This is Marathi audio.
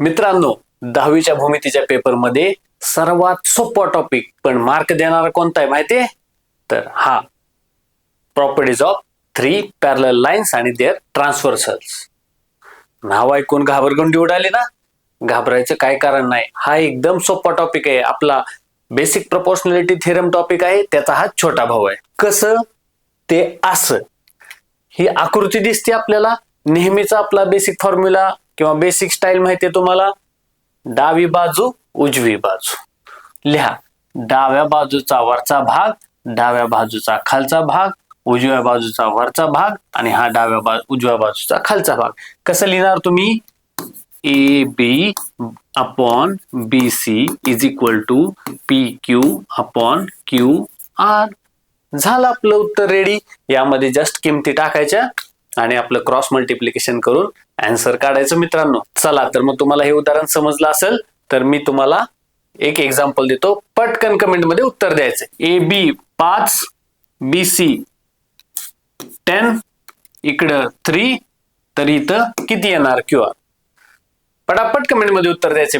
मित्रांनो दहावीच्या भूमितीच्या पेपरमध्ये सर्वात सोपा टॉपिक पण मार्क देणारा कोणता आहे माहितीये तर हा properties of three parallel lines and their transversals नाव ऐकून घाबरगुंडी उडाली ना? घाबरायचं काय कारण नाही. हा एकदम सोपा टॉपिक आहे. आपला बेसिक प्रपोर्शनॅलिटी थेरम टॉपिक आहे. त्याचा हा छोटा भाऊ आहे. कसं? ते असं. ही आकृती दिसते आपल्याला. नेहमीचा आपला बेसिक फॉर्म्युला किंवा बेसिक स्टाईल माहिती आहे तुम्हाला? डावी बाजू उजवी बाजू. लिहा. डाव्या बाजूचा वरचा भाग डाव्या बाजूचा खालचा भाग उजव्या बाजूचा वरचा भाग आणि हा डाव्या बाजू उजव्या बाजूचा खालचा भाग. कसं लिहिणार तुम्ही? A B upon B C is equal to P Q upon Q R झालं आपलं उत्तर रेडी यामध्ये जस्ट किमती टाकायच्या. आणि आपलं क्रॉस मल्टिप्लिकेशन करून अँसर काढायचं मित्रांनो. चला तर मग तुम्हाला हे उदाहरण समजलं असेल तर मी तुम्हाला एक एक्झाम्पल देतो. पटकन कमेंटमध्ये उत्तर द्यायचं. ए बी पाच बी सी टेन इकडं थ्री तर इथं किती येणार? क्यू आर पटापट कमेंटमध्ये उत्तर द्यायचे